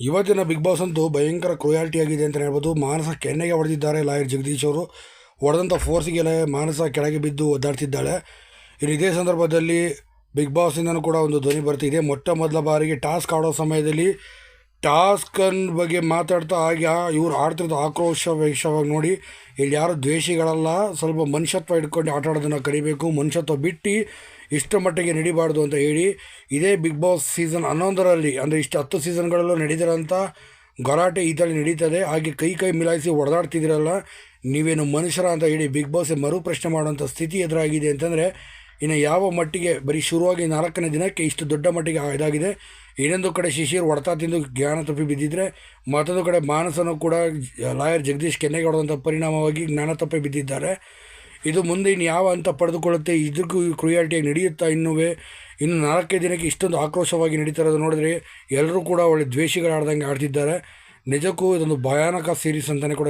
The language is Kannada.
ಇವತ್ತಿನ ಬಿಗ್ ಬಾಸ್ ಅಂತೂ ಭಯಂಕರ ಕ್ರೋಯಾಲಿಟಿ ಆಗಿದೆ ಅಂತ ಹೇಳ್ಬೋದು. ಮಾನಸ ಕೆನ್ನೆಗೆ ಹೊಡೆದಿದ್ದಾರೆ ಲಾಯರ್ ಜಗದೀಶ್ ಅವರು. ಹೊಡೆದಂಥ ಫೋರ್ಸಿಗೆಲ್ಲ ಮಾನಸ ಕೆಳಗೆ ಬಿದ್ದು ಒದ್ದಾಡ್ತಿದ್ದಾಳೆ. ಇನ್ನು ಇದೇ ಸಂದರ್ಭದಲ್ಲಿ ಬಿಗ್ ಬಾಸಿಂದನೂ ಕೂಡ ಒಂದು ಧ್ವನಿ ಬರ್ತಿದೆ. ಮೊಟ್ಟ ಮೊದಲ ಬಾರಿಗೆ ಟಾಸ್ಕ್ ಆಡೋ ಸಮಯದಲ್ಲಿ ಟಾಸ್ಕನ್ ಬಗ್ಗೆ ಮಾತಾಡ್ತಾ ಆಗ ಇವ್ರು ಆಡ್ತಿರೋದು ಆಕ್ರೋಶ ವೇಷವಾಗಿ ನೋಡಿ, ಇಲ್ಲಿ ಯಾರು ದ್ವೇಷಿಗಳಲ್ಲ, ಸ್ವಲ್ಪ ಮನುಷ್ಯತ್ವ ಇಟ್ಕೊಂಡು ಆಟ ಆಡೋದನ್ನು ಮನುಷ್ಯತ್ವ ಬಿಟ್ಟು ಇಷ್ಟು ಮಟ್ಟಿಗೆ ನಡಿಬಾರ್ದು ಅಂತ ಹೇಳಿ, ಇದೇ ಬಿಗ್ ಬಾಸ್ ಸೀಸನ್ ಹನ್ನೊಂದರಲ್ಲಿ, ಅಂದರೆ ಇಷ್ಟು ಹತ್ತು ಸೀಸನ್ಗಳಲ್ಲೂ ನಡೀತಿರೋಂಥ ಗಲಾಟೆ ಈ ಥರ ನಡೀತದೆ, ಹಾಗೆ ಕೈ ಕೈ ಮಿಲಾಯಿಸಿ ಹೊಡೆದಾಡ್ತಿದ್ದೀರಲ್ಲ ನೀವೇನು ಮನುಷ್ಯರ ಅಂತ ಹೇಳಿ ಬಿಗ್ ಬಾಸ್ ಮರು ಪ್ರಶ್ನೆ ಮಾಡುವಂಥ ಸ್ಥಿತಿ ಎದುರಾಗಿದೆ ಅಂತಂದರೆ ಇನ್ನು ಯಾವ ಮಟ್ಟಿಗೆ ಬರೀ ಶುರುವಾಗಿ ನಾಲ್ಕನೇ ದಿನಕ್ಕೆ ಇಷ್ಟು ದೊಡ್ಡ ಮಟ್ಟಿಗೆ ಇದಾಗಿದೆ, ಇನ್ನೊಂದು ಕಡೆ ಶಿಶಿರ್ ಒಡತಾ ತಿಂದು ಜ್ಞಾನ ತಪ್ಪಿ ಬಿದ್ದಿದ್ರೆ, ಮತ್ತೊಂದು ಕಡೆ ಮಾನಸನು ಕೂಡ ಲಾಯರ್ ಜಗದೀಶ್ ಕೆನ್ನೆಗೆ ಹೊಡೆದಂಥ ಪರಿಣಾಮವಾಗಿ ಜ್ಞಾನ ತಪ್ಪಿ ಬಿದ್ದಿದ್ದಾರೆ. ಇದು ಮುಂದೆ ಇನ್ನು ಯಾವ ಹಂತ ಪಡೆದುಕೊಳ್ಳುತ್ತೆ, ಇದಕ್ಕೂ ಕ್ರಿಯಾಲಿಟಿಯಾಗಿ ನಡೆಯುತ್ತಾ ಇನ್ನೂ ಇನ್ನು ನಾಲ್ಕೇ ದಿನಕ್ಕೆ ಇಷ್ಟೊಂದು ಆಕ್ರೋಶವಾಗಿ ನಡೀತಾ ಇರೋದು ನೋಡಿದ್ರೆ ಎಲ್ಲರೂ ಕೂಡ ಒಳ್ಳೆ ದ್ವೇಷಿಗಳಾಡ್ದಂಗೆ ಆಡ್ತಿದ್ದಾರೆ. ನಿಜಕ್ಕೂ ಇದೊಂದು ಭಯಾನಕ ಸೀರೀಸ್ ಅಂತಲೇ ಕೂಡ